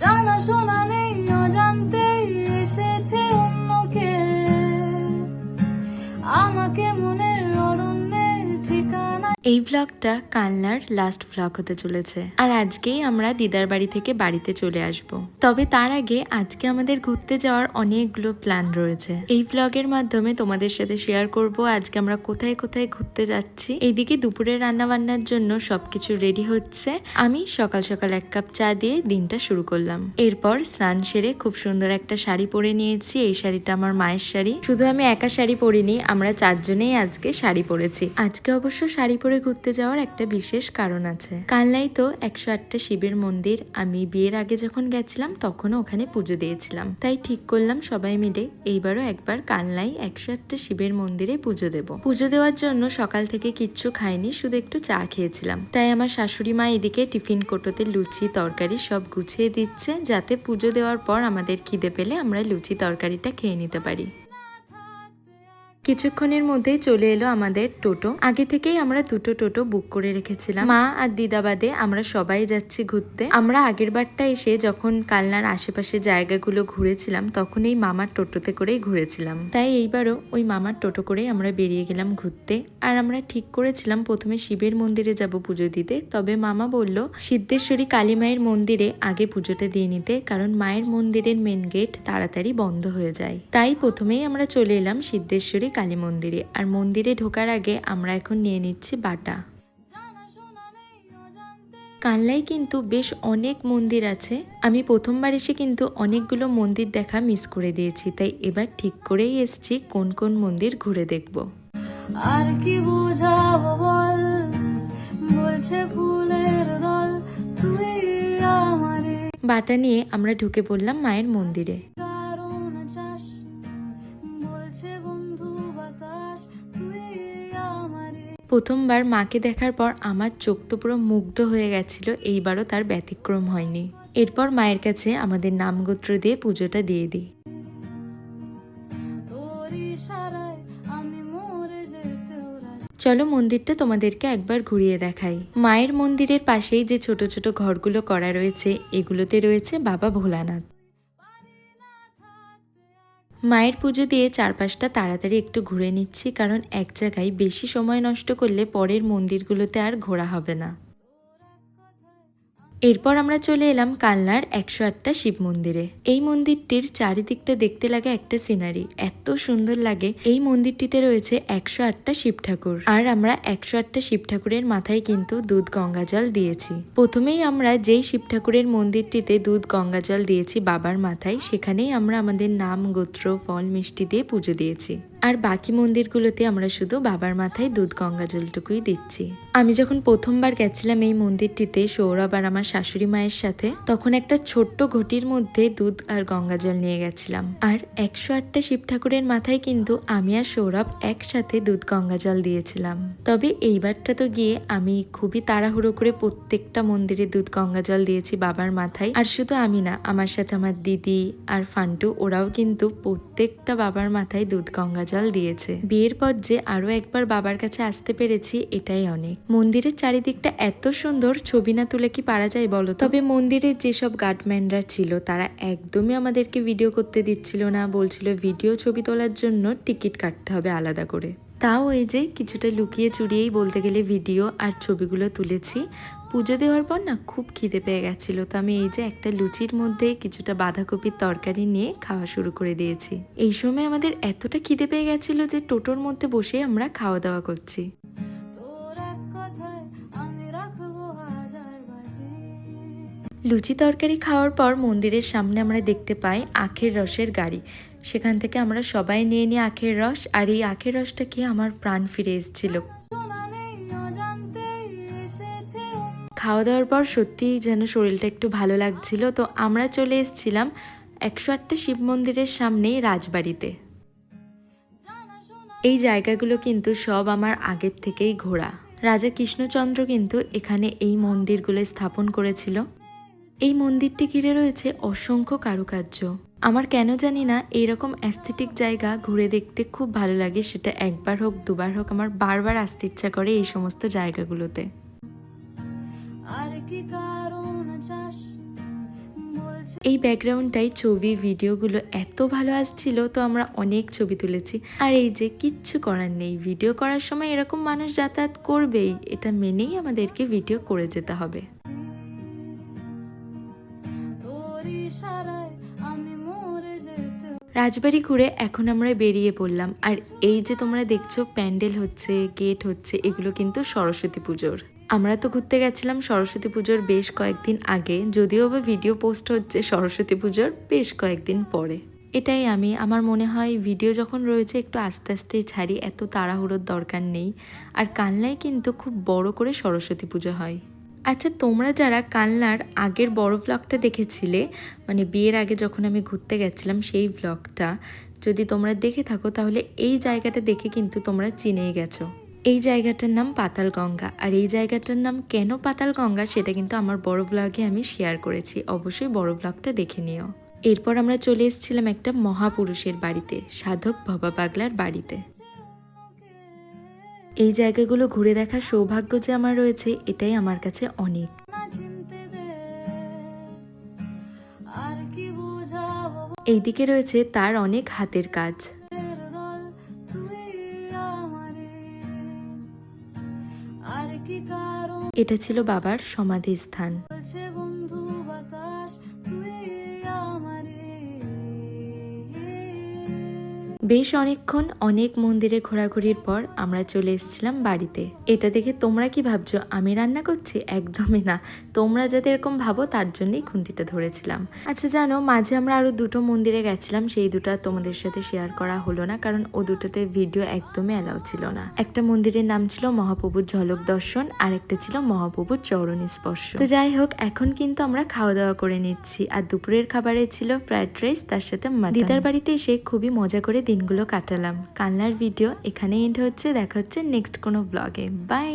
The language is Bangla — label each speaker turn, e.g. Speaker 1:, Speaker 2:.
Speaker 1: জানা শোনা নেই অজান্তে এসেছে।
Speaker 2: এই ভ্লগটা কালনার লাস্ট ভ্লগ হতে চলেছে। আর আজকেই আমরা দিদার বাড়ি থেকে বাড়িতে চলে আসব। তবে তার আগে আজকে আমাদের ঘুরতে যাওয়ার অনেকগুলো প্ল্যান রয়েছে। এই ভ্লগের মাধ্যমে তোমাদের সাথে শেয়ার করব আজকে আমরা কোথায় কোথায় ঘুরতে যাচ্ছি। এইদিকে দুপুরে রান্না বান্নার জন্য সবকিছু রেডি হচ্ছে। আমি সকাল সকাল এক কাপ চা দিয়ে দিনটা শুরু করলাম। এরপর স্নান সেরে খুব সুন্দর একটা শাড়ি পরে নিয়েছি। এই শাড়িটা আমার মায়ের শাড়ি। শুধু আমি একা শাড়ি পরিনি, আমরা চারজনেই আজকে শাড়ি পরেছি। আজকে অবশ্য শাড়ি পরে ঘুরতে যাওয়ার একটা বিশেষ কারণ আছে। কালনাই তো একশো আটটা শিবের মন্দির। আমি বিয়ের আগে যখন গেছিলাম, তখনও ওখানে পুজো দিয়েছিলাম। তাই ঠিক করলাম সবাই মিলে এইবারও একবার কালনাই একশো আটটা শিবের মন্দিরে পুজো দেব। পুজো দেওয়ার জন্য সকাল থেকে কিচ্ছু খাইনি, শুধু একটু চা খেয়েছিলাম। তাই আমার শাশুড়ি মা এদিকে টিফিন কোটোতে লুচি, তরকারি সব গুছিয়ে দিচ্ছে, যাতে পুজো দেওয়ার পর আমাদের খিদে পেলে আমরা লুচি, তরকারিটা খেয়ে নিতে পারি। কিছুক্ষণের মধ্যেই চলে এলো আমাদের টোটো। আগে থেকেই আমরা দুটো টোটো বুক করে রেখেছিলাম। মা আর দিদাবাদে আমরা সবাই যাচ্ছি ঘুরতে। আমরা আগের বারটা এসে যখন কালনার আশেপাশে জায়গাগুলো ঘুরেছিলাম তখন এই মামার টোটোতে করেই ঘুরেছিলাম। তাই এইবারও ওই মামার টোটো করেই আমরা বেরিয়ে গেলাম ঘুরতে। আর আমরা ঠিক করেছিলাম প্রথমে শিবের মন্দিরে যাব পুজো দিতে। তবে মামা বলল, সিদ্ধেশ্বরী কালী মায়ের মন্দিরে আগে পুজোটা দিয়ে নিতে, কারণ মায়ের মন্দিরের মেন গেট তাড়াতাড়ি বন্ধ হয়ে যায়। তাই প্রথমেই আমরা চলে এলাম সিদ্ধেশ্বরী কালী মন্দিরে। আর মন্দিরে ঢোকার আগে আমরা এখন নিয়ে নিচ্ছি বাটা। কানলায় কিন্তু বেশ অনেক মন্দির আছে। আমি প্রথমবার এসে কিন্তু অনেকগুলো মন্দির দেখা মিস করে দিয়েছি। তাই এবার ঠিক করেই এসছি কোন কোন মন্দির ঘুরে দেখব।
Speaker 1: আর কি বুঝাবো বল? বলছে ফুলের দল তুই আমারে।
Speaker 2: বাটা নিয়ে আমরা ঢুকে পড়লাম মায়ের মন্দিরে।
Speaker 1: বলছে বন্ধু বাতাস তুই আমারে।
Speaker 2: প্রথমবার মাকে দেখার পর আমার চোখ তো পুরো মুগ্ধ হয়ে গেছিল এইবারও তার ব্যতিক্রম হয়নি। এরপর মায়ের কাছে আমাদের নামগোত্র দিয়ে পুজোটা দিয়ে দিই। চলো মন্দিরটা তোমাদেরকে একবার ঘুরিয়ে দেখাই। মায়ের মন্দিরের পাশেই যে ছোট ছোট ঘরগুলো করা রয়েছে এগুলোতে রয়েছে বাবা ভোলানাথ। মায়ের পুজো দিয়ে চারপাশটা তাড়াতাড়ি একটু ঘুরে নিচ্ছি, কারণ এক জায়গায় বেশি সময় নষ্ট করলে পরের মন্দিরগুলোতে আর ঘোরা হবে না। এরপর আমরা চলে এলাম কালনার একশো আটটা শিব মন্দিরে। এই মন্দিরটির চারিদিকটা দেখতে লাগে একটা সিনারি। এত সুন্দর লাগে। এই মন্দিরটিতে রয়েছে একশো আটটা শিব ঠাকুর। আর আমরা একশো আটটা শিব ঠাকুরের মাথায় কিন্তু দুধ গঙ্গা জল দিয়েছি। প্রথমেই আমরা যেই শিব ঠাকুরের মন্দিরটিতে দুধ গঙ্গা জল দিয়েছি বাবার মাথায়, সেখানেই আমরা আমাদের নাম, গোত্র, ফল, মিষ্টি দিয়ে পুজো দিয়েছি। আর বাকি মন্দিরগুলোতে আমরা শুধু বাবার মাথায় দুধ গঙ্গা জলটুকুই দিচ্ছি। আমি যখন প্রথমবার গেছিলাম এই মন্দিরটিতে সৌরভ আর আমার শাশুড়ি মায়ের সাথে, তখন একটা ছোট্ট ঘটির মধ্যে দুধ আর গঙ্গা জল নিয়ে গেছিলাম। আর একশো আটটা শিব ঠাকুরের মাথায় কিন্তু আমি আর সৌরভ একসাথে দুধ গঙ্গা জল দিয়েছিলাম। তবে এইবারটা তো গিয়ে আমি খুবই তাড়াহুড়ো করে প্রত্যেকটা মন্দিরে দুধ গঙ্গা জল দিয়েছি বাবার মাথায়। আর শুধু আমি না, আমার সাথে আমার দিদি আর ফান্টু, ওরাও কিন্তু প্রত্যেকটা বাবার মাথায় দুধ গঙ্গা জল দিয়েছে। বিয়ের পর যে আরও একবার বাবার কাছে আসতে পেরেছি, এটাই অনেক। মন্দিরের চারিদিকটা এত সুন্দর, ছবি না তুলে কি পারা যায় বলো তবে মন্দিরের যেসব গার্ডম্যানরা ছিল, তারা একদমই আমাদেরকে ভিডিও করতে দিচ্ছিল না, বলছিল ভিডিও ছবি তোলার জন্য টিকিট কাটতে হবে আলাদা করে। তাও এই যে কিছুটা লুকিয়ে চুরিয়েই বলতে গেলে ভিডিও আর ছবিগুলো তুলেছি। পুজো দেওয়ার পর না খুব খিদে পেয়ে গেছিল। তো আমি এই যে একটা লুচির মধ্যে কিছুটা বাঁধাকপির তরকারি নিয়ে খাওয়া শুরু করে দিয়েছি। এই সময় আমাদের এতটা খিদে পেয়ে গেছিল যে টোটোর মধ্যে বসে আমরা খাওয়া দাওয়া করছি। লুচি তরকারি খাওয়ার পর মন্দিরের সামনে আমরা দেখতে পাই আখের রসের গাড়ি। সেখান থেকে আমরা সবাই নিয়ে নিই আখের রস। আর এই আখের রসটা খেয়ে আমার প্রাণ ফিরে এসেছিল। খাওয়া দাওয়ার পর সত্যিই যেন শরীরটা একটু ভালো লাগছিল, তো আমরা চলে এসেছিলাম একশো আটটা শিব মন্দিরের সামনেই রাজবাড়িতে। এই জায়গাগুলো কিন্তু সব আমার আগের থেকেই ঘোরা। রাজা কৃষ্ণচন্দ্র কিন্তু এখানে এই মন্দিরগুলো স্থাপন করেছিল। এই মন্দিরটি ঘিরে রয়েছে অসংখ্য কারুকার্য। আমার কেন জানি না এইরকম অ্যাস্থেটিক জায়গা ঘুরে দেখতে খুব ভালো লাগে, সেটা একবার হোক, দুবার হোক, আমার বারবার আসতে ইচ্ছা করে এই সমস্ত জায়গাগুলোতে। এই ব্যাকগ্রাউন্ডটাই ছবি ভিডিওগুলো এত ভালো আসছিল তো আমরা অনেক ছবি তুলেছি। আর এই যে কিচ্ছু করার নেই ভিডিও করার সময় এরকম মানুষ যাতায়াত করবেই এটা মেনেই আমাদেরকে ভিডিও করে যেতে হবে। রাজবাড়ি ঘুরে এখন আমরা বেরিয়ে পড়লাম। আর এই যে তোমরা দেখছ প্যান্ডেল হচ্ছে গেট হচ্ছে এগুলো কিন্তু সরস্বতী পুজোর। আমরা তো ঘুরতে গেছিলাম সরস্বতী পুজোর বেশ কয়েকদিন আগে, যদিও বা ভিডিও পোস্ট হচ্ছে সরস্বতী পুজোর বেশ কয়েকদিন পরে। এটাই আমি, আমার মনে হয় ভিডিও যখন রয়েছে একটু আস্তে আস্তেই ছাড়ি, এত তাড়াহুড়োর দরকার নেই। আর কালনায় কিন্তু খুব বড় করে সরস্বতী পুজো হয়। আচ্ছা তোমরা যারা কালনার আগের বড় ব্লগটা দেখেছিলে মানে বিয়ের আগে যখন আমি ঘুরতে গেছিলাম সেই ব্লগটা যদি তোমরা দেখে থাকো, তাহলে এই জায়গাটা দেখে কিন্তু তোমরা চিনেই গেছো। এই জায়গাটার নাম পাতাল গঙ্গা আর এই জায়গাটার নাম কেন পাতাল গঙ্গা সেটা কিন্তু আমার বড় ব্লগে আমি শেয়ার করেছি। অবশ্যই বড় ব্লগটা দেখে নিও। এরপর আমরা চলে এসেছিলাম একটা মহাপুরুষের বাড়িতে সাধক ভবা পাগলার বাড়িতে। এই জায়গাগুলো ঘুরে দেখার সৌভাগ্য যে আমার রয়েছে এটাই আমার কাছে অনেক। এইদিকে রয়েছে তার অনেক হাতের কাজ। এটা ছিল বাবার সমাধি বেশ অনেকক্ষণ অনেক মন্দিরে ঘোরাঘুরির পর আমরা চলে এসেছিলাম বাড়িতে। এটা দেখে তোমরা কি ভাবছ? আমি রান্না করছি? একদমই না। তোমরা যাতে এরকম ভাবো, তার জন্যই খুন্তিটা ধরেছিলাম। আচ্ছা জানো, মাঝে আমরা আরও দুটো মন্দিরে গেছিলাম। সেই দুটো তোমাদের সাথে শেয়ার করা হলো না, কারণ ও দুটোতে ভিডিও একদমই অ্যালাউ ছিল না। একটা মন্দিরের নাম ছিল মহাপ্রভুর ঝলক দর্শন আর একটা ছিল মহাপ্রভুর চরণ স্পর্শ। তো যাই হোক, এখন কিন্তু আমরা খাওয়া দাওয়া করে নিচ্ছি। আর দুপুরের খাবারে ছিল ফ্রাইড রাইস তার সাথে। দিদার বাড়িতে এসে খুবই মজা করে দিনগুলো কাটালাম। কালনার ভিডিও এখানে এন্ড হচ্ছে। দেখা হচ্ছে নেক্সট কোনো ব্লগে বাই